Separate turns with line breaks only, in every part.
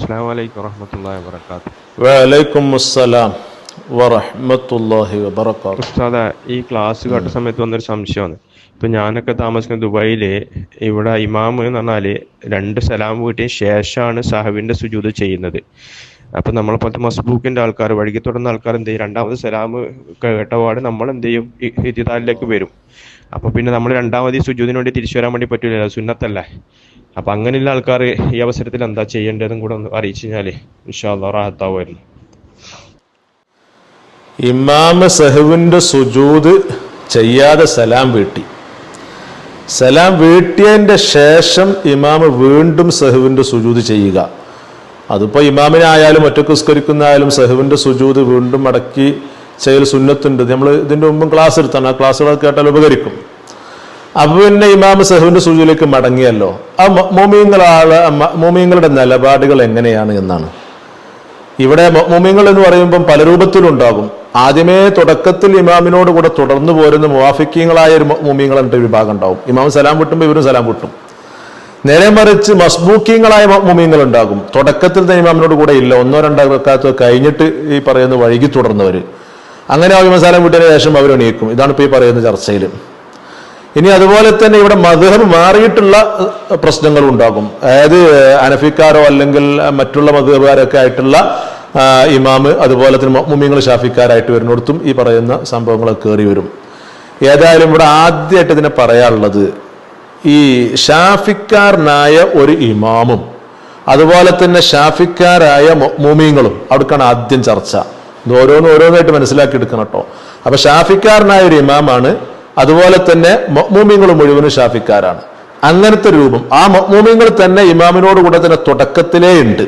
അസ്സാം വലൈക്കും വറഹമത്തല്ലാ വാബർക്കാത്തു
വലൈക്കും അസ്സലാം
ഉസ്താദ ഈ ക്ലാസ് കേട്ട സമയത്ത് വന്നൊരു സംശയമാണ്. ഇപ്പൊ ഞാനൊക്കെ താമസിക്കുന്ന ദുബായിൽ ഇവിടെ ഇമാമ് എന്ന് പറഞ്ഞാൽ രണ്ട് സലാം വീട്ടിന് ശേഷമാണ് സാഹിബിന്റെ സുജൂത് ചെയ്യുന്നത്. അപ്പൊ നമ്മളെപ്പോലത്തെ മസ്ബൂക്കിന്റെ ആൾക്കാർ വഴുകി തുടർന്ന ആൾക്കാർ എന്ത് ചെയ്യും? രണ്ടാമത് സലാം കേട്ടപാട് നമ്മൾ എന്ത് ചെയ്യും? ഇതിതാലിലേക്ക് വരും. അപ്പൊ പിന്നെ നമ്മൾ രണ്ടാമത് ഈ സുജൂതിന് വേണ്ടി തിരിച്ചു വരാൻ വേണ്ടി പറ്റില്ല സുന്നത്തല്ലേ? അപ്പൊ അങ്ങനെയുള്ള ആൾക്കാർ ഈ അവസരത്തിൽ എന്താ ചെയ്യേണ്ടതെന്നും കൂടെ ഒന്ന് അറിയിച്ചു കഴിഞ്ഞാൽ ഇൻഷാല്ലാ റാഹത്താവുമായിരുന്നു
ഇമാമ സഹുവിന്റെ സുജൂത് ചെയ്യാതെ സലാം വീട്ടി. സലാം വീട്ടിയതിന്റെ ശേഷം ഇമാമ് വീണ്ടും സഹുവിന്റെ സുജൂത് ചെയ്യുക. അതിപ്പോൾ ഇമാമിനായാലും ഒറ്റയ്ക്ക് നിസ്കരിക്കുന്നതായാലും സഹുവിന്റെ സുജൂത് വീണ്ടും മടക്കി ചെയ്യൽ സുന്നത്തുണ്ട്. നമ്മൾ ഇതിന്റെ മുമ്പും ക്ലാസ് എടുത്താണ്. ആ ക്ലാസ്സുകൾ കേട്ടാൽ ഉപകരിക്കും. അപ്പൊ പിന്നെ ഇമാമ സഹുവിന്റെ സൂചിയിലേക്ക് മടങ്ങിയല്ലോ. ആ മോമിയങ്ങളാൾ മോമിയങ്ങളുടെ നിലപാടുകൾ എങ്ങനെയാണ് എന്നാണ്. ഇവിടെ മോമിയങ്ങൾ എന്ന് പറയുമ്പം പല രൂപത്തിലുണ്ടാകും. ആദ്യമേ തുടക്കത്തിൽ ഇമാമിനോട് കൂടെ തുടർന്നു പോരുന്ന മുവാഫിക്കീങ്ങളായ ഒരു മോമിയങ്ങൾ എന്നിട്ട് വിഭാഗം ഉണ്ടാവും. ഇമാം സലാം വിട്ടുമ്പോൾ ഇവരും സലാം വിട്ടും നേരെ മറിച്ച് മസ്ബൂക്കിങ്ങളായ മോമിയങ്ങൾ ഉണ്ടാകും തുടക്കത്തിൽ തന്നെ ഇമാമിനോട് കൂടെ ഇല്ല. ഒന്നോ രണ്ടോ വെക്കാത്തോ കഴിഞ്ഞിട്ട് ഈ പറയുന്ന വഴുകി തുടർന്നവര്. അങ്ങനെ ആ വിമസാലം വിട്ടതിന് ശേഷം അവരെണീക്കും ഇതാണ് ഇപ്പൊ ഈ പറയുന്ന ചർച്ചയിൽ ഇനി അതുപോലെ തന്നെ ഇവിടെ മധുഹബ് മാറിയിട്ടുള്ള പ്രശ്നങ്ങൾ ഉണ്ടാകും. അതായത് അനഫിക്കാരോ അല്ലെങ്കിൽ മറ്റുള്ള മധുഹബുകാരൊക്കെ ആയിട്ടുള്ള ഇമാമ് അതുപോലെ തന്നെ മുമ്മിങ്ങൾ ഷാഫിക്കാരായിട്ട് വരുന്നിടത്തും ഈ പറയുന്ന സംഭവങ്ങളൊക്കെ കയറി വരും. ഏതായാലും ഇവിടെ ആദ്യമായിട്ട് ഇതിനെ പറയാനുള്ളത് ഈ ഷാഫിക്കാരനായ ഒരു ഇമാമും അതുപോലെ തന്നെ ഷാഫിക്കാരായ മുമീങ്ങളും അവിടേക്കാണ് ആദ്യം ചർച്ച. ഇത് ഓരോന്ന് ഓരോന്നായിട്ട് മനസ്സിലാക്കി എടുക്കണം കേട്ടോ. അപ്പൊ ഷാഫിക്കാരനായ ഒരു ഇമാമാണ് അതുപോലെ തന്നെ മഹ്മൂമിങ്ങൾ മുഴുവനും ഷാഫിക്കാരാണ്. അങ്ങനത്തെ രൂപം. ആ മഹ്മൂമിങ്ങൾ തന്നെ ഇമാമിനോട് കൂടെ തന്നെ തുടക്കത്തിലേ ഉണ്ട്.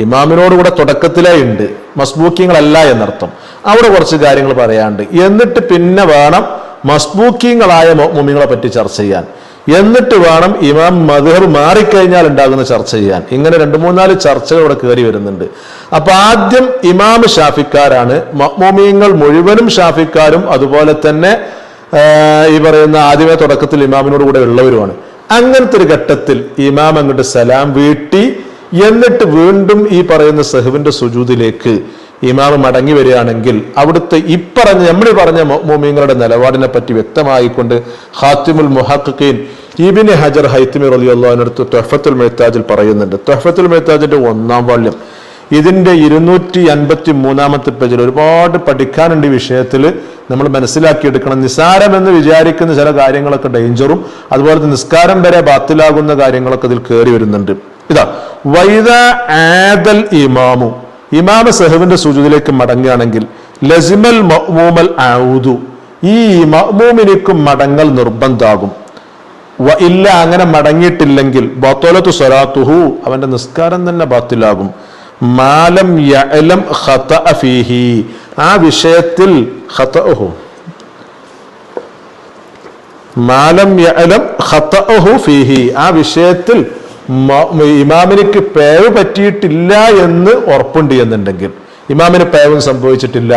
ഇമാമിനോട് കൂടെ തുടക്കത്തിലേ ഉണ്ട്. മസ്ബൂക്കിങ്ങളല്ല എന്നർത്ഥം. അവിടെ കുറച്ച് കാര്യങ്ങൾ പറയാണ്ട് എന്നിട്ട് പിന്നെ വേണം മസ്ബൂക്കിങ്ങളായ മഹ്മൂമിങ്ങളെ പറ്റി ചർച്ച ചെയ്യാൻ. എന്നിട്ട് വേണം ഇമാം മധുഹർ മാറിക്കഴിഞ്ഞാൽ ഉണ്ടാകുന്ന ചർച്ച ചെയ്യാൻ. ഇങ്ങനെ രണ്ട് മൂന്നാൽ ചർച്ചകൾ ഇവിടെ കയറി വരുന്നുണ്ട്. അപ്പൊ ആദ്യം ഇമാം ഷാഫിക്കാരാണ്. മൊമീങ്ങൾ മുഴുവനും ഷാഫിക്കാരും അതുപോലെ തന്നെ ഈ പറയുന്ന ആദ്യമേ തുടക്കത്തിൽ ഇമാമിനോട് കൂടെ ഉള്ളവരുമാണ്. അങ്ങനത്തെ ഒരു ഘട്ടത്തിൽ ഇമാം അങ്ങോട്ട് സലാം വീട്ടി എന്നിട്ട് വീണ്ടും ഈ പറയുന്ന സഹുവിന്റെ സുജൂതിലേക്ക് ഇമാം മടങ്ങി വരികയാണെങ്കിൽ അവിടുത്തെ ഇപ്പറഞ്ഞ നമ്മൾ പറഞ്ഞ മോമിങ്ങളുടെ നിലപാടിനെ പറ്റി വ്യക്തമായിക്കൊണ്ട് ഹാത്തിമുൽ മുഹഖീൻ ഇബിന് ഹജർ ഹൈത്തിമിർ അലിയുള്ള അടുത്ത് തൊഹഫത്തുൽ മെഹ്താജിൽ പറയുന്നുണ്ട്. തൊഹഫത്തുൽ മെഹ്താജിന്റെ ഒന്നാം വാള്യം ഇതിന്റെ ഇരുന്നൂറ്റി അൻപത്തി മൂന്നാമത്തെ പേജിൽ ഒരുപാട് പഠിക്കാനുണ്ട് ഈ വിഷയത്തിൽ. നമ്മൾ മനസ്സിലാക്കിയെടുക്കണം. നിസാരം എന്ന് വിചാരിക്കുന്ന ചില കാര്യങ്ങളൊക്കെ ഡേഞ്ചറും അതുപോലെ നിസ്കാരം വരെ ബാത്തിലാകുന്ന കാര്യങ്ങളൊക്കെ ഇതിൽ കയറി വരുന്നുണ്ട്. ഇതാ വൈദ ആദൽ ഇമാമു. ഇമാമ സഹബിന്റെ സുജുദിലേക്ക് മടങ്ങുകയാണെങ്കിൽ ലസിമൽ മഹ്മൂമൽ ഔദു. ഈ മഹ്മൂമിനേക്കും മടങ്ങൽ നിർബന്ധാകും. ഇല്ല അങ്ങനെ മടങ്ങിയിട്ടില്ലെങ്കിൽ ബത്തോലത്തു സ്വലാത്തുഹു അവന്റെ നിസ്കാരം തന്നെ ബാത്തിലാകും. മാലം യഅലം ഖതഅ ഫീഹി. ആ വിഷയത്തിൽ ഖതഅഹു. മാലം യഅലം ഖതഅഹു ഫീഹി. ആ വിഷയത്തിൽ ഇമാമിനിക്ക് പേവ് പറ്റിയിട്ടില്ല എന്ന് ഉറപ്പുണ്ട് എന്നുണ്ടെങ്കിൽ. ഇമാമിന് പേവും സംഭവിച്ചിട്ടില്ല.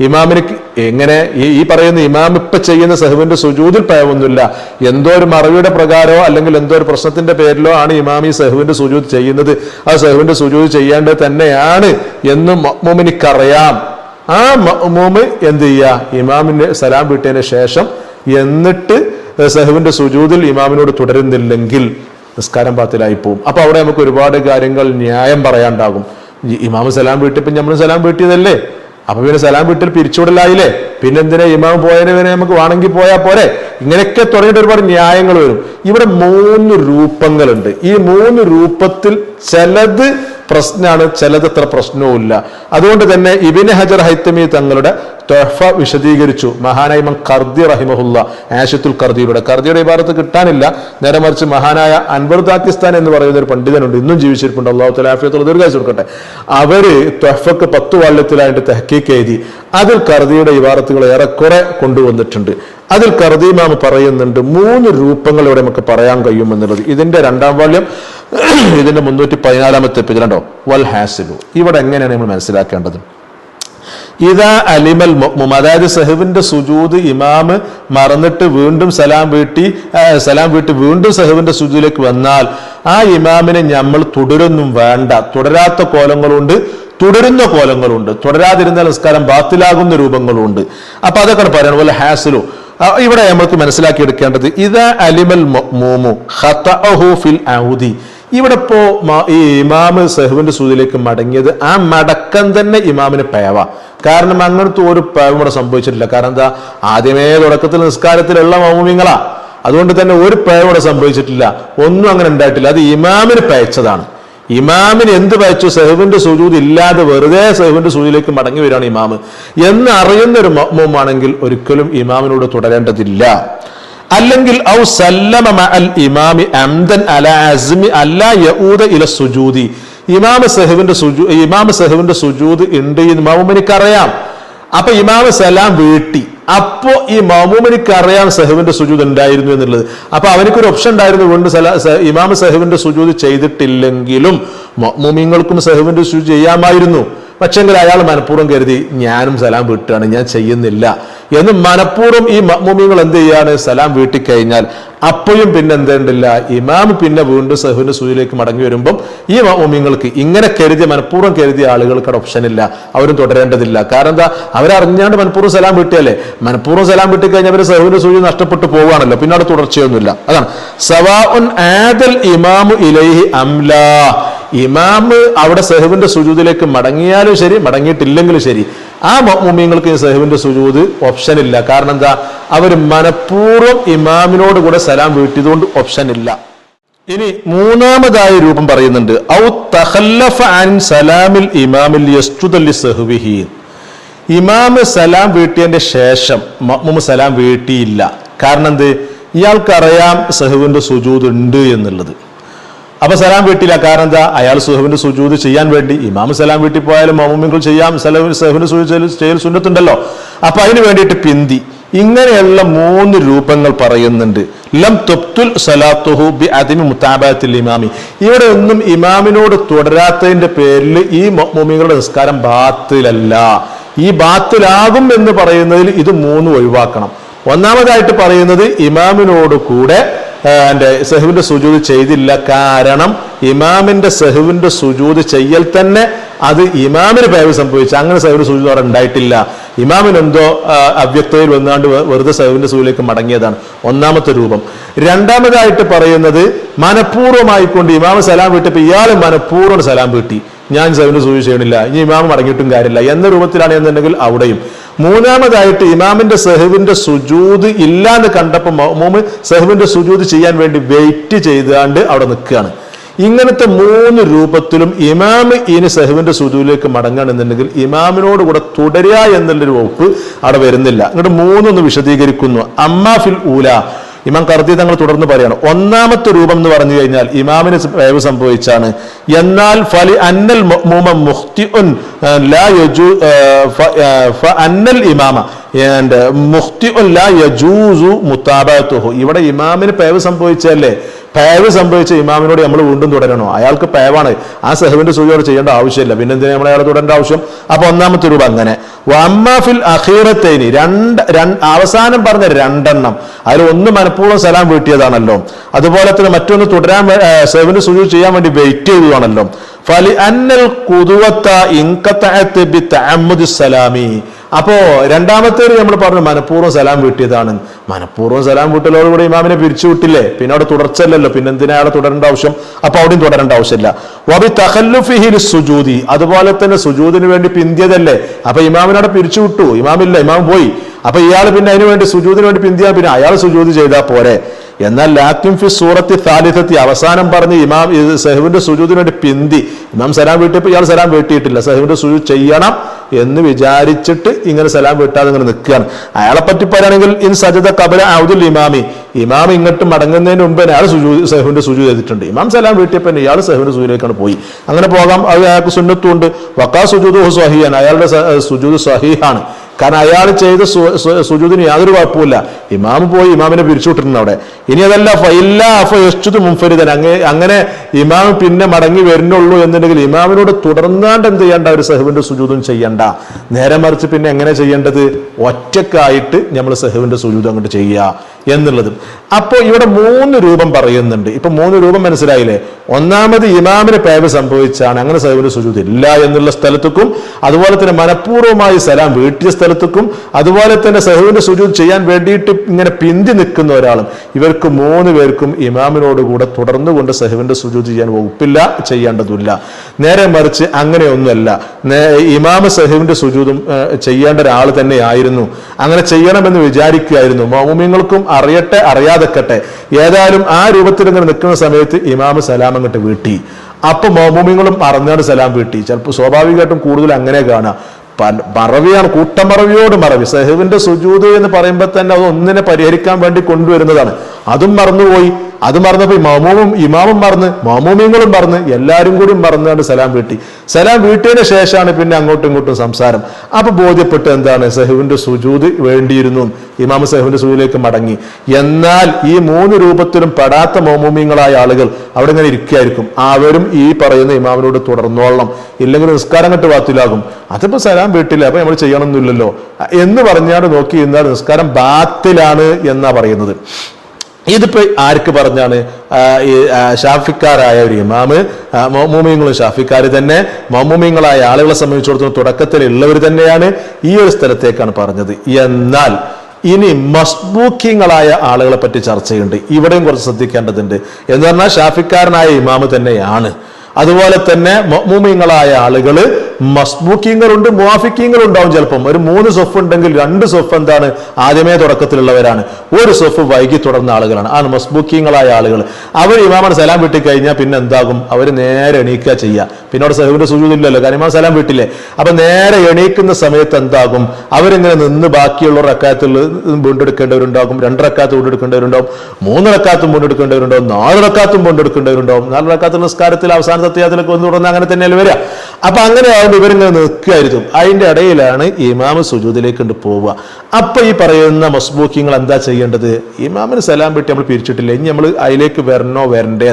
ഇമാമിനിക്ക് എങ്ങനെ ഈ ഈ പറയുന്ന ഇമാം ഇപ്പൊ ചെയ്യുന്ന സഹുവിന്റെ സുജൂതിൽ പയവൊന്നുമില്ല. എന്തോ ഒരു മറവിയുടെ പ്രകാരമോ അല്ലെങ്കിൽ എന്തോ ഒരു പ്രശ്നത്തിന്റെ പേരിലോ ആണ് ഇമാം ഈ സഹുവിന്റെ സുജൂത് ചെയ്യുന്നത്. ആ സഹുവിന്റെ സുജൂത് ചെയ്യേണ്ടത് തന്നെയാണ് എന്ന് മമ്മൂമിനിക്കറിയാം ആ മമ്മൂമ് എന്ത് ചെയ്യുക ഇമാമിന്റെ സലാം വിട്ടതിന് ശേഷം എന്നിട്ട് സഹുവിന്റെ സുജൂതിൽ ഇമാമിനോട് തുടരുന്നില്ലെങ്കിൽ നിസ്കാരം പാത്തിലായി പോവും. അപ്പൊ അവിടെ നമുക്ക് ഒരുപാട് കാര്യങ്ങൾ ന്യായം പറയാണ്ടാകും. ഇമാമ് സലാം വീട്ടിപ്പം നമ്മൾ സലാം വീട്ടിയതല്ലേ? അപ്പൊ പിന്നെ സലാം വീട്ടിൽ പിരിച്ചുവിടലായില്ലേ? പിന്നെ എന്തിനാ ഇമാം പോയതിന് പിന്നെ നമുക്ക് വേണമെങ്കിൽ പോയാൽ പോരെ? ഇങ്ങനെയൊക്കെ തുടങ്ങിയിട്ട് ഒരുപാട് ന്യായങ്ങൾ വരും. ഇവിടെ മൂന്ന് രൂപങ്ങളുണ്ട്. ഈ മൂന്ന് രൂപത്തിൽ ചിലത് പ്രശ്നമാണ് ചിലത് അത്ര പ്രശ്നവുമില്ല. അതുകൊണ്ട് തന്നെ ഇബിന് ഹജർ ഹൈത്തമി തങ്ങളുടെ തൊഹഫ വിശദീകരിച്ചു. മഹാനായ്മൻ കർദി റഹിമഹുല്ല ആഷത്തുൽ കർദിയുടെ കർദിയുടെ ഇബാറത്ത് കിട്ടാനില്ല. നേരെ മറിച്ച് മഹാനായ അൻവർ ദാക്കിസ്ഥാൻ എന്ന് പറയുന്ന ഒരു പണ്ഡിതനുണ്ട്. ഇന്നും ജീവിച്ചിരിപ്പുണ്ട്. അള്ളാഹു തലാഫിയത്തുള്ള ദീർഘായുസ് കൊടുക്കട്ടെ. അവർ തൊഹഫക്ക് പത്ത് വാള്യത്തിലായിട്ട് തെഹക്കീക്ക് എഴുതി. അതിൽ കർദിയുടെ ഇബാറത്തുകൾ ഏറെക്കുറെ കൊണ്ടുവന്നിട്ടുണ്ട്. അതിൽ കർദീമാം പറയുന്നുണ്ട് മൂന്ന് രൂപങ്ങൾ ഇവിടെ നമുക്ക് പറയാൻ കഴിയുമെന്നുള്ളത് ഇതിന്റെ രണ്ടാം വാള്യം ഇതിന്റെ മുന്നൂറ്റി പതിനാലാമത്തെ പിതിലുണ്ടോ വൽ ഹാസിലു. ഇവിടെ എങ്ങനെയാണ് നമ്മൾ മനസ്സിലാക്കേണ്ടത്? ഇതാ അലിമൽ മുഅ്മും അതായത് സഹുവിന്റെ സുജൂദ് ഇമാമ് മറന്നിട്ട് വീണ്ടും സലാം വീട്ടി സലാം വീട്ടി വീണ്ടും സഹുവിന്റെ സുജൂദിലേക്ക് വന്നാൽ ആ ഇമാമിനെ നമ്മൾ തുടരൊന്നും വേണ്ട. തുടരാത്ത കോലങ്ങളുണ്ട് തുടരുന്ന കോലങ്ങളുണ്ട്. തുടരാതിരുന്ന നിസ്കാരം ബാത്തിലാകുന്ന രൂപങ്ങളുണ്ട്. അപ്പൊ അതൊക്കെ പറയണം. പോലെ ഹാസിലു. ഇവിടെ നമ്മൾക്ക് മനസ്സിലാക്കി എടുക്കേണ്ടത് ഇതാ അലിമൽ മോമു ഫിൽ ഔദി. ഇവിടെ ഇപ്പോ ഈ ഇമാമ് സഹുവിന്റെ സൂചിയിലേക്ക് മടങ്ങിയത് ആ മടക്കം തന്നെ ഇമാമിന് പേവ കാരണം അങ്ങനത്തെ ഒരു പേവ ഇവിടെ സംഭവിച്ചിട്ടില്ല. കാരണം എന്താ? ആദ്യമേ തുടക്കത്തിൽ നിസ്കാരത്തിലുള്ള മൗമിങ്ങളാ. അതുകൊണ്ട് തന്നെ ഒരു പേവ് ഇവിടെ സംഭവിച്ചിട്ടില്ല. ഒന്നും അങ്ങനെ ഉണ്ടായിട്ടില്ല. അത് ഇമാമിന് പയച്ചതാണ്. ഇമാമിന് എന്ത് പയച്ചു? സെഹുവിന്റെ സുജൂത് ഇല്ലാതെ വെറുതെ സെഹുവിന്റെ സൂചിയിലേക്ക് മടങ്ങി വരികയാണ് ഇമാമ്. എന്ന് അറിയുന്ന ഒരു മൗമാണെങ്കിൽ ഒരിക്കലും ഇമാമിനോട് തുടരേണ്ടതില്ല. അല്ലെങ്കിൽ ഔ സല്ലമ ഇമാമി അംദൻ അല അസ്മി ഇല സുജൂദി. ഇമാമ സഹുവിന്റെ സുജൂ ഇമാമ സഹുവിന്റെ സുജൂദ് ഉണ്ട് എന്ന് മൗമനിക്ക് അറിയാം അപ്പൊ ഇമാമ സലാം വീട്ടി. അപ്പോ ഈ മൗമൂമിനിക്ക് അറിയാം സഹുവിന്റെ സുജൂദ് ഉണ്ടായിരുന്നു എന്നുള്ളത്. അപ്പൊ അവനക്കൊരു ഓപ്ഷൻ ഉണ്ടായിരുന്നു കൊണ്ട് ഇമാമ സഹുവിന്റെ സുജൂദ് ചെയ്തിട്ടില്ലെങ്കിലും മൗമൂമിങ്ങൾക്കും സഹുവിന്റെ സുജൂദ് ചെയ്യാമായിരുന്നു. പക്ഷെങ്കിൽ അയാൾ മനഃപൂർവം കരുതി ഞാനും സലാം വിട്ടാണ് ഞാൻ ചെയ്യുന്നില്ല. എന്ന് മനഃപൂർവം ഈ മമ്മൂമിങ്ങൾ എന്ത് ചെയ്യാണ്? സലാം വീട്ടിക്കഴിഞ്ഞാൽ അപ്പോഴും പിന്നെ എന്തേണ്ടില്ല? ഇമാം പിന്നെ വീണ്ടും സഹുവിന്റെ സൂര്യയിലേക്ക് മടങ്ങി വരുമ്പം ഈ മമ്മൂമിങ്ങൾക്ക് ഇങ്ങനെ കരുതിയ മനഃപൂർവം കരുതിയ ആളുകൾക്ക് അവിടെ ഓപ്ഷൻ ഇല്ല. അവരും തുടരേണ്ടതില്ല. കാരണം എന്താ? അവരറിഞ്ഞാണ്ട് മനഃപൂർവം സലാം വീട്ടിയല്ലേ? മനഃപൂർവം സലാം വീട്ടി കഴിഞ്ഞാൽ അവർ സഹുവിന്റെ സൂചി നഷ്ടപ്പെട്ടു പോവുകയാണല്ലോ. പിന്നെ അവിടെ തുടർച്ചയൊന്നുമില്ല. അതാണ്. സവാ ഉൻ ആദൽ ഇമാമു ഇലൈഹി അംലാ. ഇമാമ് അവിടെ സഹുവിന്റെ സുജൂദിലേക്ക് മടങ്ങിയാലും ശരി മടങ്ങിയിട്ടില്ലെങ്കിലും ശരി. ആ മമ്മിങ്ങൾക്ക് സഹിബിന്റെ സുജൂത് ഓപ്ഷൻ ഇല്ല. കാരണം എന്താ? അവർ മനഃപൂർവം ഇമാമിനോട് കൂടെ സലാം വീട്ടിയതുകൊണ്ട് ഓപ്ഷൻ ഇല്ല. ഇനി മൂന്നാമതായ രൂപം പറയുന്നുണ്ട്. ഔ തഹല്ലഫ സലാമിൽ ഇമാമിൽ യസ്തുദല്ലി ഇമാമ് സലാം വീട്ടിയതിന്റെ ശേഷം മമ്മൂമ് സലാം വീട്ടിയില്ല. കാരണം എന്ത്? ഇയാൾക്കറിയാം സഹുവിന്റെ സുജൂത് ഉണ്ട് എന്നുള്ളത്. അപ്പൊ സലാം വീട്ടില്ല കാരണം എന്താ? അയാൾ സുഹബിന്റെ സുജൂത് ചെയ്യാൻ വേണ്ടി ഇമാം സലാം വീട്ടിൽ പോയാലും മമ്മിങ്ങൾ ചെയ്യാം. സലഹു സഹുവിന്റെ സുജൂത് ചെയ്യൽ- സുന്നത്തുണ്ടല്ലോ. അപ്പൊ അതിന് വേണ്ടിയിട്ട് പിന്തി. ഇങ്ങനെയുള്ള മൂന്ന് രൂപങ്ങൾ പറയുന്നുണ്ട്. ലം തൊപ്തുൽ സലാത്തുഹു ബി അതിമി മുത്താബത്തിൽ ഇമാമി. ഇവിടെ ഒന്നും ഇമാമിനോട് തുടരാത്തതിന്റെ പേരിൽ ഈ മുമികളുടെ നിസ്കാരം ബാത്തിലല്ല. ഈ ബാത്തിലാകും എന്ന് പറയുന്നതിൽ ഇത് മൂന്ന് ഒഴിവാക്കണം. ഒന്നാമതായിട്ട് പറയുന്നത് ഇമാമിനോട് കൂടെ എന്റെ സഹുവിന്റെ സുജൂത് ചെയ്തില്ല. കാരണം ഇമാമിന്റെ സഹുവിന്റെ സുജൂത് ചെയ്യൽ തന്നെ അത് ഇമാമിന് പേവ് സംഭവിച്ചു. അങ്ങനെ സഹുവിന്റെ സുജൂത് അവിടെ ഉണ്ടായിട്ടില്ല. ഇമാമിനെന്തോ അവ്യക്തയിൽ വന്നാണ്ട് വെറുതെ സഹുവിന്റെ സുജൂലേക്ക് മടങ്ങിയതാണ് ഒന്നാമത്തെ രൂപം. രണ്ടാമതായിട്ട് പറയുന്നത് മനഃപൂർവമായിക്കൊണ്ട് ഇമാമ് സലാം വീട്ടിപ്പോൾ ഇയാൾ മനഃപൂർവം സലാം വീട്ടി. ഞാൻ സഹുവിന്റെ സുജൂത് ചെയ്യണില്ല. ഇനി ഇമാം മടങ്ങിയിട്ടും കാര്യമില്ല. എന്ന രൂപത്തിലാണ് എന്നുണ്ടെങ്കിൽ അവിടെയും. മൂന്നാമതായിട്ട് ഇമാമിന്റെ സെഹുവിന്റെ സുജൂത് ഇല്ല എന്ന് കണ്ടപ്പോ മോമ് സെഹുവിന്റെ സുജൂത് ചെയ്യാൻ വേണ്ടി വെയിറ്റ് ചെയ്താണ്ട് അവിടെ നിൽക്കുകയാണ്. ഇങ്ങനത്തെ മൂന്ന് രൂപത്തിലും ഇമാമ് ഇനി സഹുവിന്റെ സുജൂദിലേക്ക് എന്നുണ്ടെങ്കിൽ ഇമാമിനോട് കൂടെ തുടരുക എന്നുള്ളൊരു വകുപ്പ് അവിടെ വരുന്നില്ല. എന്നിട്ട് മൂന്നൊന്ന് വിശദീകരിക്കുന്നു. അമ്മാഫിൽ ഊല. ഇമാം കർദി തങ്ങൾ തുടർന്ന് പറയാണ് ഒന്നാമത്തെ രൂപം എന്ന് പറഞ്ഞു കഴിഞ്ഞാൽ ഇമാമിന് വേവ് സംഭവിച്ചാണ്. എന്നാൽ ഫലി അന്നൽ മുഖ്തിഉൻ ഉൻ ലാ യജു അന്നൽ ഇമാമ. and മുഖ്തിഉൻ ലാ യജൂസു മുതാബഅത്തുഹു ഇവിടെ ഇമാമിന് പേവ് സംഭവിച്ചല്ലേ പേവ് സംഭവിച്ച ഇമാമിനോട് നമ്മൾ വീണ്ടും തുടരണോ. അയാൾക്ക് പേവാണ്. ആ സഹബിന്റെ സൂചിയോട് ചെയ്യേണ്ട ആവശ്യമില്ല. പിന്നെ എന്തിനാ നമ്മൾ അയാളെ തുടരേണ്ട ആവശ്യം? അപ്പൊ ഒന്നാമത്തെ രൂപ അങ്ങനെ വമ്മാഫിൽ അഖീറത്തേനി. രണ്ട് അവസാനം പറഞ്ഞ രണ്ടെണ്ണം. അതിൽ ഒന്ന് മനഃപൂർവം സലാം വീട്ടിയതാണല്ലോ. അതുപോലെ തന്നെ മറ്റൊന്ന് തുടരാൻ ഏ, സൂചി ചെയ്യാൻ വേണ്ടി വെയിറ്റ് ചെയ്യുകയാണല്ലോ ഫലി അന്നൽ കുതുവത്ത ഇൻകത്തഅത്ത് ബി സലാമി. അപ്പോ രണ്ടാമത്തേത് നമ്മൾ പറഞ്ഞു മനഃപൂർവം സലാം വീട്ടിയതാണ്. മനഃപൂർവം സലാം വീട്ടലോടുകൂടി ഇമാമിനെ പിരിച്ചു വിട്ടില്ലേ പിന്നെ അവിടെ തുടർച്ചല്ലല്ലോ പിന്നെ എന്തിനാ അവിടെ തുടരേണ്ട ആവശ്യം? അപ്പൊ അവിടെയും തുടരേണ്ട ആവശ്യമില്ല. വബി തഹല്ലുഫിഹിൽ സുജൂതി അതുപോലെ തന്നെ സുജൂദിന് വേണ്ടി പിന്തിയതല്ലേ? അപ്പൊ ഇമാമിനവിടെ പിരിച്ചു വിട്ടു ഇമാമില്ല ഇമാം പോയി. അപ്പൊ ഇയാൾ പിന്നെ അതിനു വേണ്ടി സുജൂദിന് വേണ്ടി പിന്തിയാൽ പിന്നെ അയാൾ സുജൂദ് ചെയ്താൽ പോരെ. എന്നാൽ ലാക്കിം ഫി സൂറത്തി താലിഥത്തി അവസാനം പറഞ്ഞ് ഇമാം സഹുവിന്റെ സുജൂദിന് വേണ്ടി പിന്തി. ഇമാം സലാം വീട്ടിയപ്പോൾ ഇയാൾ സലാം വീട്ടിയിട്ടില്ല. സഹുവിന്റെ സുജൂദ് ചെയ്യണം. എന്ന് വിചാരിച്ചിട്ട് ഇങ്ങനെ സലാം വിട്ടാതെ ഇങ്ങനെ നിൽക്കുകയാണ്. അയാളെ പറ്റി പറയുകയാണെങ്കിൽ ഇൻ സജദ കബല ഔദുൽ ഇമാമി. ഇമാം ഇങ്ങോട്ട് മടങ്ങുന്നതിന് മുമ്പ് അയാൾ സുജു സഹുവിന്റെ സുജു ചെയ്തിട്ടുണ്ട്. ഇമാം സലാം വീട്ടിയപ്പോൾ ഇയാൾ സഹുവിന്റെ സുജുലേക്കാണ് പോയി. അങ്ങനെ പോകാം അത് അയാൾക്ക് സുന്നത്തുണ്ട്. വക്കാ സുജൂദ് സഹിയാണ് അയാളുടെ സുജൂദ് സഹീഹാണ്. കാരണം അയാൾ ചെയ്ത സുജൂദിന് യാതൊരു കുഴപ്പമില്ല ഇമാം പോയി ഇമാമിനെ പിരിച്ചുവിട്ടിട്ടുണ്ട് അവിടെ. ഇനി അതല്ല ഫൈല്ല അഫ യസ്ജുദ് മുൻഫരിദൻ. അങ്ങനെ അങ്ങനെ ഇമാം പിന്നെ മടങ്ങി വരുന്നുള്ളൂ എന്നുണ്ടെങ്കിൽ ഇമാമിനോട് തുടർന്നാണ്ട് എന്ത് ചെയ്യണ്ട? ഒരു സഹുവിന്റെ സുജൂദും ചെയ്യണ്ട. നേരെ മറിച്ച് പിന്നെ എങ്ങനെ ചെയ്യേണ്ടത്? ഒറ്റക്കായിട്ട് നമ്മൾ സഹുവിന്റെ സുജൂദ് അങ്ങോട്ട് ചെയ്യുക എന്നുള്ളത്. അപ്പോൾ ഇവിടെ മൂന്ന് രൂപം പറയുന്നുണ്ട്. ഇപ്പൊ മൂന്ന് രൂപം മനസ്സിലായില്ലേ? ഒന്നാമത് ഇമാമിന് പേവ് സംഭവിച്ചാണ്. അങ്ങനെ സഹബിന്റെ സുജൂത് ഇല്ല എന്നുള്ള സ്ഥലത്തേക്കും അതുപോലെ തന്നെ മനഃപൂർവമായി സലാം വീട്ടിയ സ്ഥലത്തേക്കും അതുപോലെ തന്നെ സഹുവിന്റെ സുജൂത് ചെയ്യാൻ വേണ്ടിയിട്ട് ഇങ്ങനെ പിന്തി നിൽക്കുന്ന ഒരാളും ഇവർക്ക് മൂന്ന് പേർക്കും ഇമാമിനോട് കൂടെ തുടർന്നു കൊണ്ട് സഹുവിന്റെ സുജൂദ് ചെയ്യാൻ വകുപ്പില്ല ചെയ്യേണ്ടതില്ല നേരെ മറിച്ച് അങ്ങനെയൊന്നുമല്ല. ഇമാമ സഹുവിന്റെ സുജൂതും ചെയ്യേണ്ട ഒരാൾ തന്നെയായിരുന്നു. അങ്ങനെ ചെയ്യണമെന്ന് വിചാരിക്കുകയായിരുന്നു. മൗമ്യങ്ങൾക്കും അറിയട്ടെ അറിയാതെക്കട്ടെ. ഏതായാലും ആ രൂപത്തിൽ ഇങ്ങനെ നിൽക്കുന്ന സമയത്ത് ഇമാമ് സലാം അങ്ങോട്ട് വീട്ടി. അപ്പൊ മോമിങ്ങളും മറന്നാണ് സലാം വീട്ടി. ചിലപ്പോൾ സ്വാഭാവികമായിട്ടും കൂടുതൽ അങ്ങനെ കാണാം. മറവിയാണ് കൂട്ടമറവിയോട് മറവി. സഹുവിന്റെ സുജൂത് എന്ന് പറയുമ്പോൾ തന്നെ അത് ഒന്നിനെ പരിഹരിക്കാൻ വേണ്ടി കൊണ്ടുവരുന്നതാണ്. അതും മറന്നുപോയി. അത് മറന്നപ്പോ മാമൂമും ഇമാമും മറന്ന് മാമൂമിങ്ങളും മറന്ന് എല്ലാവരും കൂടി മറന്നാണ് സലാം വീട്ടി. സലാം വീട്ടിയതിന് ശേഷമാണ് പിന്നെ അങ്ങോട്ടും ഇങ്ങോട്ടും സംസാരം. അപ്പൊ ബോധ്യപ്പെട്ട് എന്താണ്? സഹുവിന്റെ സുജൂത് വേണ്ടിയിരുന്നു. ഇമാമ സഹുവിന്റെ സുജൂതിലേക്ക് മടങ്ങി. എന്നാൽ ഈ മൂന്ന് രൂപത്തിലും പെടാത്ത മോമൂമിങ്ങളായ ആളുകൾ അവിടെ ഇങ്ങനെ ഇരിക്കുകയായിരിക്കും. അവരും ഈ പറയുന്ന ഇമാമിനോട് തുടർന്നോളണം. ഇല്ലെങ്കിൽ നിസ്കാരം കെട്ട് വാത്തിലാകും അതിപ്പോ സലാം വീട്ടില്ല. അപ്പൊ നമ്മൾ ചെയ്യണമെന്നില്ലല്ലോ എന്ന് പറഞ്ഞാണ് നോക്കി നിസ്കാരം ബാത്തിലാണ് എന്നാ പറയുന്നത്. ഇതിപ്പോ ആർക്ക് പറഞ്ഞാണ്? ഈ, ഷാഫിക്കാരായ ഒരു ഇമാമ് മൗമൂമിങ്ങളും ഷാഫിക്കാർ തന്നെ മൗമൂമിങ്ങളായ ആളുകളെ സംബന്ധിച്ചിടത്തോളം തുടക്കത്തിൽ ഉള്ളവർ തന്നെയാണ് ഈ ഒരു സ്ഥലത്തേക്കാണ് പറഞ്ഞത്. എന്നാൽ ഇനി മസ്ബൂക്കിങ്ങളായ ആളുകളെ പറ്റി ചർച്ചയുണ്ട്. ഇവിടെയും കുറച്ച് ശ്രദ്ധിക്കേണ്ടതുണ്ട്. എന്ന് പറഞ്ഞാൽ ഷാഫിക്കാരനായ ഇമാമ് തന്നെയാണ്. അതുപോലെ തന്നെ മൊമൂമിങ്ങളായ ആളുകൾ മസ്ബൂക്കിങ്ങളുണ്ട് മുവാഫിക്കിങ്ങളും ഉണ്ടാവും ചിലപ്പം. ഒരു മൂന്ന് സൊഫ് ഉണ്ടെങ്കിൽ രണ്ട് സൊഫ് എന്താണ്? ആദ്യമേ തുടക്കത്തിലുള്ളവരാണ്. ഒരു സൊഫ് വൈകി തുടർന്ന ആളുകളാണ്. ആണ് മസ്ബൂക്കിങ്ങളായ ആളുകൾ. അവർ ഇമാമാണ് സലാം വിട്ടി കഴിഞ്ഞാൽ പിന്നെ എന്താകും? അവർ നേരെ എണീക്കുക ചെയ്യുക പിന്നെ അവിടെ സഹുവിന്റെ സൂചില്ലല്ലോ കാരണം ഇമാം സലാം വിട്ടില്ലേ? അപ്പൊ നേരെ എണീക്കുന്ന സമയത്ത് എന്താകും? അവരിങ്ങനെ നിന്ന് ബാക്കിയുള്ള റക്കാത്തിൽ വീണ്ടെടുക്കേണ്ടവരുണ്ടാകും രണ്ട് റക്കാത്ത് വീണ്ടെടുക്കേണ്ടവരുണ്ടാവും മൂന്ന് റക്കാത്തും വീണ്ടെടുക്കേണ്ടവരുണ്ടാവും നാല് വീണ്ടെടുക്കേണ്ടവരുണ്ടാവും നാല് നിസ്കാരത്തിൽ അവസാന സത്യാത്തിലൊക്കെ ഒന്ന് തുടർന്ന് അങ്ങനെ തന്നെയല്ലേ വരിക. അപ്പൊ അങ്ങനെ ആകുമ്പോൾ ഇവരിങ്ങനെ നിൽക്കുകയായിരുന്നു അതിന്റെ ഇടയിലാണ് ഇമാമ് സുജൂദിലേക്ക് കൊണ്ട് പോവുക. അപ്പം ഈ പറയുന്ന മസ്ബൂക്കിങ്ങൾ എന്താ ചെയ്യേണ്ടത്? ഇമാമിന് സലാം പെട്ടി നമ്മൾ പിരിച്ചിട്ടില്ല. ഇനി നമ്മൾ അതിലേക്ക് വരണോ വരണ്ടേ?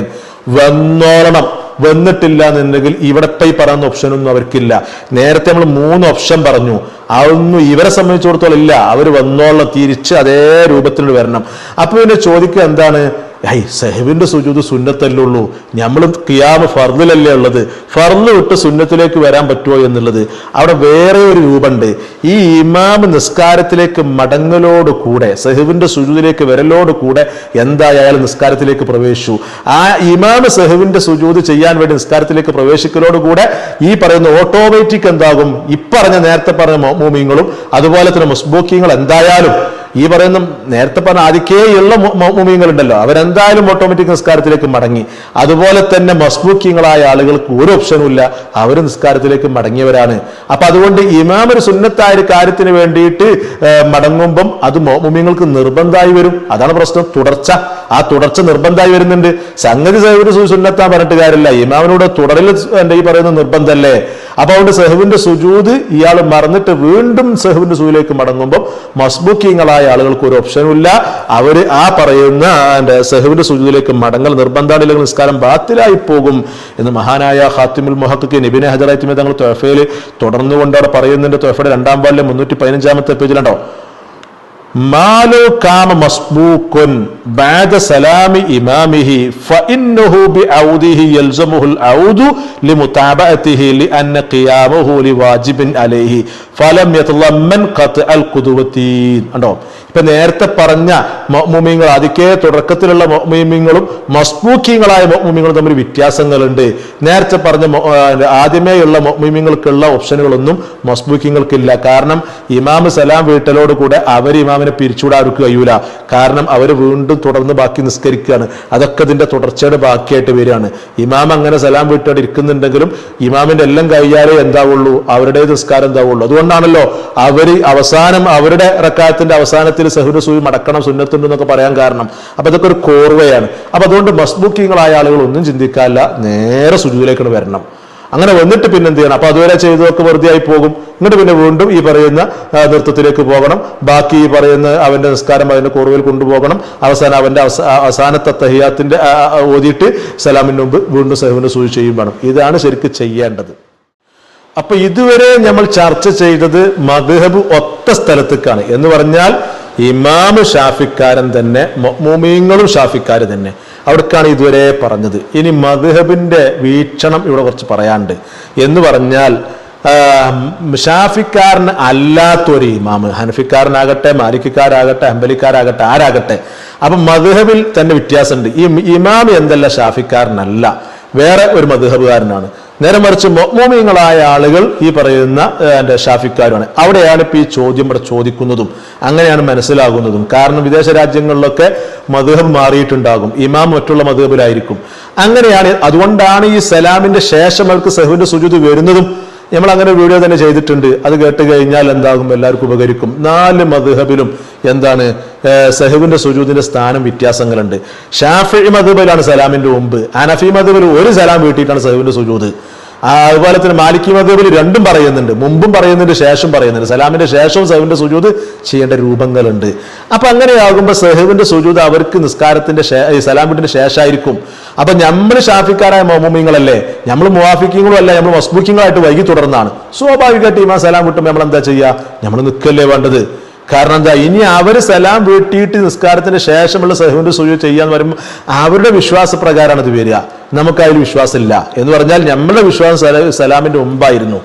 വന്നോളണം. വന്നിട്ടില്ല എന്നുണ്ടെങ്കിൽ ഇവിടെ ഈ പറയുന്ന ഓപ്ഷനൊന്നും അവർക്കില്ല. നേരത്തെ നമ്മൾ മൂന്ന് ഓപ്ഷൻ പറഞ്ഞു. അതൊന്നും ഇവരെ സംബന്ധിച്ചിടത്തോളം ഇല്ല. അവർ വന്നോളം തിരിച്ച് അതേ രൂപത്തിൽ വരണം. അപ്പൊ പിന്നെ ചോദിക്കുക എന്താണ്? ഐ സെഹബിന്റെ സുജൂത് സുന്നത്തല്ലുള്ളൂ നമ്മൾ കിയാമ് ഫർദിലല്ലേ ഉള്ളത്? ഫർദ് വിട്ട് സുന്നത്തിലേക്ക് വരാൻ പറ്റുമോ എന്നുള്ളത്. അവിടെ വേറെ ഒരു രൂപമുണ്ട് ഈ ഇമാം നിസ്കാരത്തിലേക്ക് മടങ്ങലോട് കൂടെ സെഹബിന്റെ സുജൂതിലേക്ക് വരലോട് കൂടെ എന്തായാലും നിസ്കാരത്തിലേക്ക് പ്രവേശിച്ചു? ആ ഇമാം സെഹബിന്റെ സുജൂത് ചെയ്യാൻ വേണ്ടി നിസ്കാരത്തിലേക്ക് പ്രവേശിക്കലോട് കൂടെ ഈ പറയുന്ന ഓട്ടോമാറ്റിക് എന്താകും? ഇപ്പറഞ്ഞ നേരത്തെ പറഞ്ഞ മോമിങ്ങളും അതുപോലെ തന്നെ മുസ്ബൂക്കിങ്ങൾ എന്തായാലും ഈ പറയുന്ന നേരത്തെ പറഞ്ഞ ആദ്യക്കേയുള്ള മുമീങ്ങളുണ്ടല്ലോ അവരെന്തായാലും ഓട്ടോമാറ്റിക് നിസ്കാരത്തിലേക്ക് മടങ്ങി. അതുപോലെ തന്നെ മസ്ബൂക്കിങ്ങളായ ആളുകൾക്ക് ഒരു ഓപ്ഷനും ഇല്ല. അവർ നിസ്കാരത്തിലേക്ക് മടങ്ങിയവരാണ്. അപ്പൊ അതുകൊണ്ട് ഇമാം ഒരു സുന്നത്തായ ഒരു കാര്യത്തിന് വേണ്ടിയിട്ട് മടങ്ങുമ്പം അത് മുമീങ്ങൾക്ക് നിർബന്ധമായി വരും. അതാണ് പ്രശ്നം. തുടർച്ച. ആ തുടർച്ച നിർബന്ധമായി വരുന്നുണ്ട്. സംഗതി സഹവിന്റെ സുന്നത്താൻ പറഞ്ഞിട്ട് കാര്യമില്ല. ഇമാമിനോട് തുടരൽ എന്റെ ഈ പറയുന്ന നിർബന്ധമല്ലേ അപ്പൊ അതുകൊണ്ട് സെഹുവിന്റെ സുജൂത് ഇയാൾ മറന്നിട്ട് വീണ്ടും സെഹുവിന്റെ സുജൂലേക്ക് മടങ്ങുമ്പോൾ മസ്ബുക്കിങ്ങളായ ആളുകൾക്ക് ഒരു ഓപ്ഷനും ഇല്ല. അവർ ആ പറയുന്ന എന്റെ സെഹുവിന്റെ സുജൂതിലേക്ക് മടങ്ങൽ നിർബന്ധമാണ് ഇല്ലെങ്കിൽ നിസ്കാരം ബാത്തിലായി പോകും എന്ന് മഹാനായ ഹാത്തിമുൽ മുഹക്ക് നിബിനെ ഹജറായി തങ്ങൾ തൊഫയിൽ തുടർന്നുകൊണ്ട് അവിടെ പറയുന്നുണ്ട്. തൊഫയുടെ രണ്ടാം പാലിലെ മുന്നൂറ്റി പതിനഞ്ചാമത്തെ പേജിലുണ്ടോ? മാലു കാമ സലാമി ഇമാമിഹി ഫഇന്നഹു ബിഔദിഹി ഔദു ലിവാജിബിൻ അലൈഹി ഫലം കണ്ടോ? ഇപ്പൊ നേരത്തെ പറഞ്ഞ മൊഹ്മുമിങ്ങൾ അതിക്കേ തുടക്കത്തിലുള്ള മൊഹ്മുമിങ്ങളും മസ്ബൂക്കിങ്ങളായ മൊഹ്മുമിങ്ങളും തമ്മിൽ വ്യത്യാസങ്ങളുണ്ട്. നേരത്തെ പറഞ്ഞ ആദ്യമേയുള്ള മുഅ്മിനീങ്ങൾക്കുള്ള ഓപ്ഷനുകളൊന്നും മസ്ബൂക്കിങ്ങൾക്കില്ല കാരണം ഇമാം സലാം വീട്ടലോട് കൂടെ അവർ ഇമാമിനെ പിരിച്ചുവിടാർക്ക് കഴിയൂല. കാരണം അവർ വീണ്ടും തുടർന്ന് ബാക്കി നിസ്കരിക്കുകയാണ്. അതൊക്കെ ഇതിന്റെ തുടർച്ചയുടെ ബാക്കിയായിട്ട് വരികയാണ്. ഇമാം അങ്ങനെ സലാം വീട്ടോട് ഇരിക്കുന്നുണ്ടെങ്കിലും ഇമാമിന്റെ എല്ലാം കഴിയാലേ എന്താവുള്ളൂ? അവരുടെ നിസ്കാരം എന്താവുള്ളൂ? അതുകൊണ്ടാണല്ലോ അവർ അവസാനം അവരുടെ റക്കായത്തിന്റെ അവസാനത്തിൽ സഹുര സൂയി മടക്കണം സുന്നത്തുണ്ട് എന്നൊക്കെ പറയാൻ കാരണം. അപ്പൊ ഇതൊക്കെ ഒരു കോർവയാണ്. അപ്പൊ അതുകൊണ്ട് മസ്ബുക്കിങ്ങളായ ആളുകൾ ഒന്നും ചിന്തിക്കാല്ല നേരെ സുജുവിലേക്കാണ് വരണം. അങ്ങനെ വന്നിട്ട് പിന്നെ എന്ത് ചെയ്യണം? അപ്പൊ അതുവരെ ചെയ്തതൊക്കെ വെറുതെ ആയി പോകും. എന്നിട്ട് പിന്നെ വീണ്ടും ഈ പറയുന്ന നൃത്തത്തിലേക്ക് പോകണം. ബാക്കി ഈ പറയുന്ന അവന്റെ നിസ്കാരം അവന്റെ കുറവിൽ കൊണ്ടുപോകണം. അവസാനം അവന്റെ അവസാനത്തെ തഹിയാത്തിന്റെ ഓതിയിട്ട് സലാമിന് മുമ്പ് വീണ്ടും സഹുവിന്റെ സൂചി ചെയ്യും വേണം. ഇതാണ് ശരിക്കും ചെയ്യേണ്ടത്. അപ്പൊ ഇതുവരെ നമ്മൾ ചർച്ച ചെയ്തത് മദ്ഹബ് ഒത്ത സ്ഥലത്തേക്കാണ്. എന്ന് പറഞ്ഞാൽ ഇമാമ് ഷാഫിക്കാരൻ തന്നെ മൊമീങ്ങളും ഷാഫിക്കാർ തന്നെ. അവിടേക്കാണ് ഇതുവരെ പറഞ്ഞത്. ഇനി മദ്ഹബിന്റെ വീക്ഷണം ഇവിടെ കുറച്ച് പറയാണ്ട് എന്ന് പറഞ്ഞാൽ ഷാഫിക്കാരൻ അല്ലാത്തൊരു ഇമാമ്. ഹനഫിക്കാരനാകട്ടെ മാലിക്കാരാകട്ടെ അമ്പലിക്കാരാകട്ടെ ആരാകട്ടെ. അപ്പൊ മധുഹബിൽ തന്നെ വ്യത്യാസമുണ്ട്. ഈ ഇമാം എന്തല്ല ഷാഫിക്കാരനല്ല. വേറെ ഒരു മധുഹബുകാരനാണ് നേരെ മറിച്ച് മോമിയങ്ങളായ ആളുകൾ ഈ പറയുന്ന എന്റെ ഷാഫിക്കാരുമാണ്. അവിടെയാണ് ഇപ്പൊ ഈ ചോദ്യം ഇവിടെ ചോദിക്കുന്നതും അങ്ങനെയാണ് മനസ്സിലാകുന്നതും. കാരണം വിദേശ രാജ്യങ്ങളിലൊക്കെ മധുഹബ് മാറിയിട്ടുണ്ടാകും. ഇമാം മറ്റുള്ള മധുഹബിലായിരിക്കും. അങ്ങനെയാണ് അതുകൊണ്ടാണ് ഈ സലാമിന്റെ ശേഷം അവർക്ക് സഹുവിന്റെ സുജുത് വരുന്നതും നമ്മൾ അങ്ങനെ ഒരു വീഡിയോ തന്നെ ചെയ്തിട്ടുണ്ട്. അത് കേട്ട് കഴിഞ്ഞാൽ എന്താകും? എല്ലാവർക്കും ഉപകരിക്കും. നാല് മധുഹബിലും എന്താണ് സഹബിന്റെ സുജൂദിന്റെ സ്ഥാനം വ്യത്യാസങ്ങളുണ്ട്. ഷാഫി മധുബിലാണ് സലാമിന്റെ മുമ്പ് അനഫി മധുബിൽ ഒരു സലാം വീട്ടിയിട്ടാണ് സഹബിന്റെ സുജൂദ് അതുപോലെ തന്നെ മാലിക്കി മധുബിൽ രണ്ടും പറയുന്നുണ്ട്. മുമ്പും പറയുന്നുണ്ട് ശേഷം പറയുന്നുണ്ട്. സലാമിന്റെ ശേഷവും സഹബിന്റെ സുജൂത് ചെയ്യേണ്ട രൂപങ്ങളുണ്ട്. അപ്പൊ അങ്ങനെയാകുമ്പോൾ സഹബിന്റെ സുജൂത് അവർക്ക് നിസ്കാരത്തിന്റെ സലാമിന്റെ ശേഷമായിരിക്കും അപ്പൊ നമ്മൾ ഷാഫിക്കാരായ മോമിങ്ങളല്ലേ നമ്മൾ മുവാഫിക്കിങ്ങളും അല്ല നമ്മൾ മസ്ബുക്കിങ്ങളായിട്ട് വൈകി തുടർന്നാണ്. സ്വാഭാവികമായിട്ട് ഇമാ സലാം കിട്ടുമ്പോൾ നമ്മൾ എന്താ ചെയ്യുക നമ്മൾ നിൽക്കല്ലേ വേണ്ടത്? കാരണം എന്താ ഇനി അവർ സലാം വീട്ടിയിട്ട് നിസ്കാരത്തിന് ശേഷമുള്ള സഹുവിന്റെ സുജു ചെയ്യാന്ന് പറയുമ്പോൾ അവരുടെ വിശ്വാസ പ്രകാരമാണ് ഇത് വരിക. നമുക്ക് അതിൽ വിശ്വാസമില്ല. എന്ന് പറഞ്ഞാൽ നമ്മുടെ വിശ്വാസം സലാമിന്റെ മുമ്പായിരുന്നു.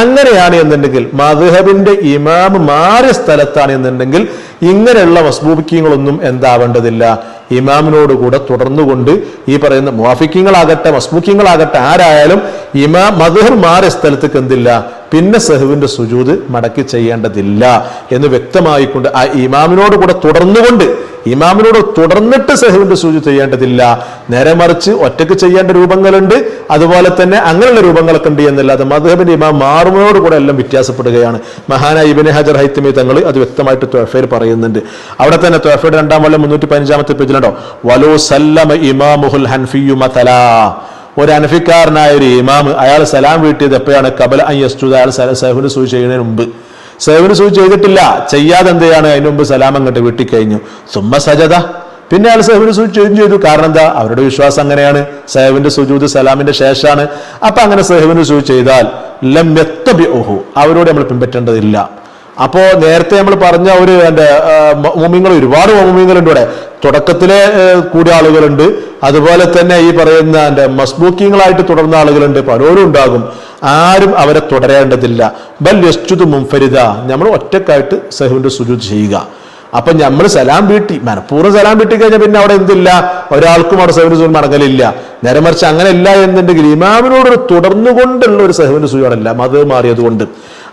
അങ്ങനെയാണ് എന്നുണ്ടെങ്കിൽ മധുഹബിന്റെ ഇമാം മാറിയ സ്ഥലത്താണ് എന്നുണ്ടെങ്കിൽ ഇങ്ങനെയുള്ള മസ്ബൂബിക്കങ്ങളൊന്നും എന്താവേണ്ടതില്ല. ഇമാമിനോട് കൂടെ തുടർന്നുകൊണ്ട് ഈ പറയുന്ന മുവാഫിക്കങ്ങളാകട്ടെ മസ്ബൂക്കിങ്ങളാകട്ടെ ആരായാലും ഇമാം മധുഹർ മാറിയ സ്ഥലത്തേക്ക് എന്തില്ല? പിന്നെ സെഹുവിന്റെ സുജൂത് മടക്കി ചെയ്യേണ്ടതില്ല എന്ന് വ്യക്തമായിക്കൊണ്ട് ആ ഇമാമിനോട് കൂടെ തുടർന്നുകൊണ്ട് ഇമാമിനോട് തുടർന്നിട്ട് സെഹുവിന്റെ സൂചി ചെയ്യേണ്ടതില്ല. നേരെ മറിച്ച് ഒറ്റയ്ക്ക് ചെയ്യേണ്ട രൂപങ്ങളുണ്ട് അതുപോലെ തന്നെ അങ്ങനെയുള്ള രൂപങ്ങളൊക്കെ ഉണ്ട് എന്നല്ലാതെ മധുഹബിന്റെ ഇമാം മാറുന്നതോട് കൂടെ എല്ലാം വ്യത്യാസപ്പെടുകയാണ്. മഹാന ഇബിൻ ഹജർ ഹൈത്തമി തങ്ങൾ അത് വ്യക്തമായിട്ട് ത്വഫയിൽ പറയുന്നുണ്ട്. അവിടെ തന്നെ ത്വഫയുടെ രണ്ടാം കൊല്ലം മുന്നൂറ്റി പതിനഞ്ചാമത്തെ പേജിലുണ്ടോ? വലോ സല്ലമ ഇമാമുഹുൽ ഹൻഫിയു മതലാ. ഒരു അനഫിക്കാരനായ ഒരു ഇമാം അയാൾ സലാം വീട്ടിയത് എപ്പോഴാണ് കബല അയ്യസ്റ്റുദ അയാൾ സഹുന് സൂചി ചെയ്യുന്നതിന് മുമ്പ്. സഹുന് സൂചി ചെയ്തിട്ടില്ല. ചെയ്യാതെ എന്തെയാണ്? അതിന് മുമ്പ് സലാം അങ്ങോട്ട് വീട്ടിൽ കഴിഞ്ഞു സുമ്മ സജത പിന്നെ അയാൾ സഹുവിന് സൂചി ചെയ്യും ചെയ്തു. കാരണം എന്താ? അവരുടെ വിശ്വാസം അങ്ങനെയാണ്. സഹുവിന്റെ സുജൂദ് സലാമിന്റെ ശേഷമാണ്. അപ്പൊ അങ്ങനെ സഹുവിന് സൂചി ചെയ്താൽ ലം യത്തബിഉഹു. അവരോട് നമ്മൾ പിൻപറ്റേണ്ടതില്ല. അപ്പോ നേരത്തെ നമ്മൾ പറഞ്ഞ ഒരു എന്റെ മോമിങ്ങൾ ഒരുപാട് മോമിങ്ങളുണ്ട് ഇവിടെ. തുടക്കത്തിലെ കൂടിയ ആളുകളുണ്ട്. അതുപോലെ തന്നെ ഈ പറയുന്ന എന്റെ മസ്ബൂക്കിങ്ങളായിട്ട് തുടർന്ന ആളുകളുണ്ട്. പലരും ഉണ്ടാകും. ആരും അവരെ തുടരേണ്ടതില്ല. ബൽ യസ്റ്റുത് മുംഫരിദ നമ്മൾ ഒറ്റക്കായിട്ട് സഹുവിന്റെ സുജൂദ് ചെയ്യുക. അപ്പൊ നമ്മൾ സലാം വീട്ടി. മനഃപൂർവം സലാം വീട്ടി കഴിഞ്ഞാൽ പിന്നെ അവിടെ എന്തില്ല? ഒരാൾക്കും അവിടെ സഹുവിന്റെ സുജൂദ് മടങ്ങലില്ല. നേരെ മറിച്ച് അങ്ങനെയല്ല എന്നുണ്ടെങ്കിൽ ഇമാമിനോട് ഒരു തുടർന്നുകൊണ്ടുള്ള ഒരു സഹുവിന്റെ സുജൂദല്ല മത് മാറിയത് കൊണ്ട്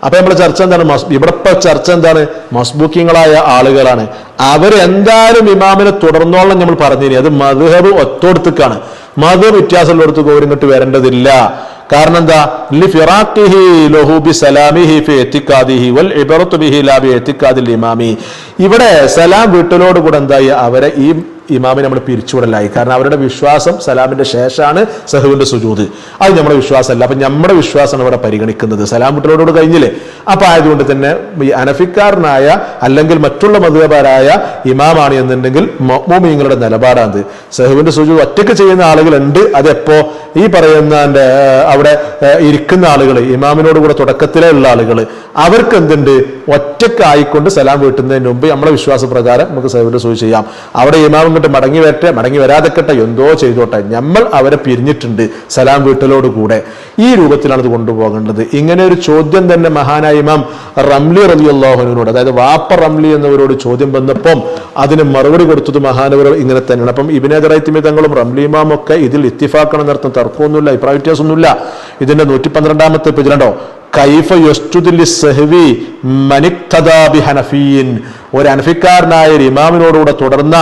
അപ്പൊ നമ്മുടെ ചർച്ച എന്താണ്? ഇവിടെ ഇപ്പൊ ചർച്ച എന്താണ്? മസ്ബുക്കിങ്ങളായ ആളുകളാണ്. അവരെന്തായാലും ഇമാമിനെ തുടർന്നോളം നമ്മൾ പറഞ്ഞിനി അത് മധുഹബ് ഒത്തോടത്തേക്കാണ്. മധു വ്യത്യാസമുള്ളിടത്ത് ഗൗരങ്ങട്ട് വരേണ്ടതില്ല. കാരണം എന്താ? ഇവിടെ സലാം വീട്ടിലോട് കൂടെ എന്തായി? അവരെ ഈ ഇമാമിനെ നമ്മൾ പിരിച്ചുവിടലായി. കാരണം അവരുടെ വിശ്വാസം സലാമിന്റെ ശേഷമാണ് സഹുവിന്റെ സുജൂത്. അത് നമ്മുടെ വിശ്വാസമല്ല. അപ്പൊ നമ്മുടെ വിശ്വാസമാണ് ഇവിടെ പരിഗണിക്കുന്നത്. സലാം വീട്ടിലോട് കഴിഞ്ഞില്ലേ? അപ്പൊ ആയതുകൊണ്ട് തന്നെ ഈ അനഫിക്കാരനായ അല്ലെങ്കിൽ മറ്റുള്ള മധുരപാരായ ഇമാമാണ് എന്നുണ്ടെങ്കിൽ മോമിങ്ങളുടെ നിലപാടാണ് സഹുവിന്റെ സുജൂത് ഒറ്റയ്ക്ക് ചെയ്യുന്ന ആളുകളുണ്ട്. അതെപ്പോ? ഈ പറയുന്ന അവിടെ ഇരിക്കുന്ന ആളുകൾ ഇമാമിനോട് കൂടെ തുടക്കത്തിലേ ഉള്ള ആളുകൾ അവർക്ക് എന്തുണ്ട്? ഒറ്റക്കായിക്കൊണ്ട് സലാം വീട്ടുന്നതിന് മുമ്പ് നമ്മുടെ വിശ്വാസ പ്രകാരം നമുക്ക് സഹുവിന്റെ സുജു ചെയ്യാം. അവിടെ ഇമാം ഇങ്ങോട്ട് മടങ്ങി വരട്ടെ മടങ്ങി വരാതെക്കട്ടെ എന്തോ ചെയ്തോട്ടെ. നമ്മൾ അവരെ പിരിഞ്ഞിട്ടുണ്ട്. സലാം വീട്ടലോട് കൂടെ. ഈ രൂപത്തിലാണ് ഇത് കൊണ്ടുപോകേണ്ടത്. ഇങ്ങനെ ഒരു ചോദ്യം തന്നെ മഹാനായ ഇമാം റംലി റലിയുള്ളാഹുവിനോട് അതായത് വാപ്പ റംലി എന്നവരോട് ചോദ്യം വന്നപ്പം അതിന് മറുപടി കൊടുത്തത് മഹാനവർ ഇങ്ങനെ തന്നെയാണ്. അപ്പം ഇബിനേദറൈത്തിമി തങ്ങളും റംലി ഇമാം ഒക്കെ ഇതിൽ ഇത്തിഫാക്കണം എന്നർത്ഥം തർക്കമൊന്നുമില്ല അഭിപ്രായ വ്യത്യാസമൊന്നുമില്ല. ഇതിന്റെ നൂറ്റി പന്ത്രണ്ടാമത്തെ പേജിലുണ്ടോ കൈഫ സഹവി ഹനഫീൻ. ഒരു അനഫിക്കാരനായ ഒരു ഇമാമിനോടുകൂടെ തുടർന്ന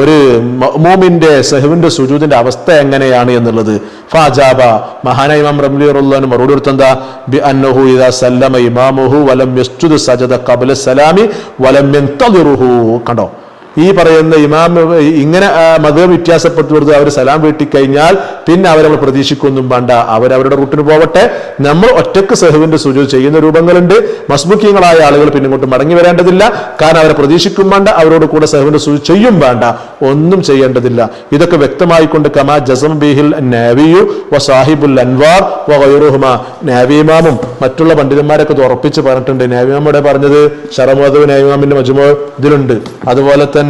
ഒരു മഅ്മൂമിന്റെ സഹുവിന്റെ സുജൂദിന്റെ അവസ്ഥ എങ്ങനെയാണ് എന്നുള്ളത്. ഫാജാബ മഹാന ഇമാം റംലി റഹ്ലാൻ മറുപടി കൊടുത്തെന്താ? ബി അന്നഹു ഇദാ സല്ലമ ഇമാമുഹു വലം യസ്ജുദ് സജദ ഖബല സലാമി വലം യൻതദിറുഹു. കണ്ടോ? ഈ പറയുന്ന ഇമാം ഇങ്ങനെ മത വ്യത്യാസപ്പെട്ടു അവർ സലാം വീട്ടിക്കഴിഞ്ഞാൽ പിന്നെ അവരെ പ്രതീക്ഷിക്കൊന്നും വേണ്ട. അവരവരുടെ റൂട്ടിന് പോവട്ടെ. നമ്മൾ ഒറ്റയ്ക്ക് സെഹുവിന്റെ സുജു ചെയ്യുന്ന രൂപങ്ങളുണ്ട്. മസ്മുഖ്യങ്ങളായ ആളുകൾ പിന്നെ ഇങ്ങോട്ട് മടങ്ങി വരേണ്ടതില്ല. കാരണം അവരെ പ്രതീക്ഷിക്കും വേണ്ട അവരോട് കൂടെ സെഹുവിന്റെ സുജു ചെയ്യും വേണ്ട. ഒന്നും ചെയ്യേണ്ടതില്ല. ഇതൊക്കെ വ്യക്തമായിക്കൊണ്ട് കമാ ജസം ബിഹിൽ നാവിയു വ സാഹിബുൽ അൻവാർ വ ഗൈറുഹുമ. നാവിമാമും മറ്റുള്ള പണ്ഡിതന്മാരൊക്കെ ഉറപ്പിച്ച് പറഞ്ഞിട്ടുണ്ട്. നാവിമാമോടെ പറഞ്ഞത് ഷറമുദ് നാവിമാമിന്റെ മജുമോ ഇതിലുണ്ട്. അതുപോലെ തന്നെ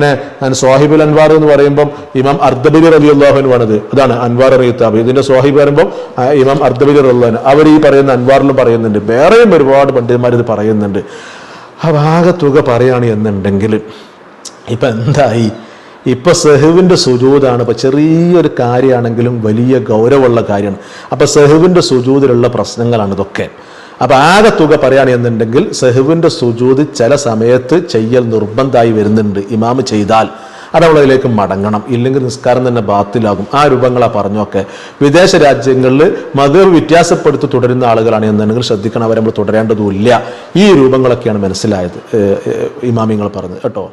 ഞാൻ സ്വാഹിബുൽ അൻവാർ എന്ന് പറയുമ്പോൾ ഇമാം അർദ്ദബിലി റലി അള്ളാഹുൻ ആണത്. അതാണ് അൻവാർ അറിയത്താബ് ഇതിന്റെ സ്വാഹിബ് പറയുമ്പോൾ ഇമാം അർദ്ദബിലി റല്ലാൻ അവർ ഈ പറയുന്ന അൻവാറിലും പറയുന്നുണ്ട്. വേറെയും ഒരുപാട് പണ്ഡിതന്മാർ ഇത് പറയുന്നുണ്ട്. ആ തുക പറയാണ് എന്നുണ്ടെങ്കിൽ ഇപ്പൊ എന്തായി? ഇപ്പൊ സെഹുവിന്റെ സുജൂതാണ് ഇപ്പൊ ചെറിയൊരു കാര്യമാണെങ്കിലും വലിയ ഗൗരവമുള്ള കാര്യമാണ്. അപ്പൊ സെഹുവിന്റെ സുജൂതിലുള്ള പ്രശ്നങ്ങളാണ് ഇതൊക്കെ അപ്പൊ ആകെ തുക പറയുകയാണെന്നുണ്ടെങ്കിൽ സെഹുവിന്റെ സുജൂത് ചില സമയത്ത് ചെയ്യൽ നിർബന്ധമായി വരുന്നുണ്ട് ഇമാമ് ചെയ്താൽ. അത് മടങ്ങണം. ഇല്ലെങ്കിൽ നിസ്കാരം തന്നെ ബാത്തിലാകും. ആ രൂപങ്ങളാ പറഞ്ഞൊക്കെ. വിദേശ രാജ്യങ്ങളിൽ മതർ വ്യത്യാസപ്പെടുത്തി തുടരുന്ന ആളുകളാണ് എന്നുണ്ടെങ്കിൽ ശ്രദ്ധിക്കണം. അവരെ നമ്മൾ തുടരേണ്ടതുമില്ല. ഈ രൂപങ്ങളൊക്കെയാണ് മനസ്സിലായത് ഇമാമിങ്ങൾ പറഞ്ഞത്. കേട്ടോ?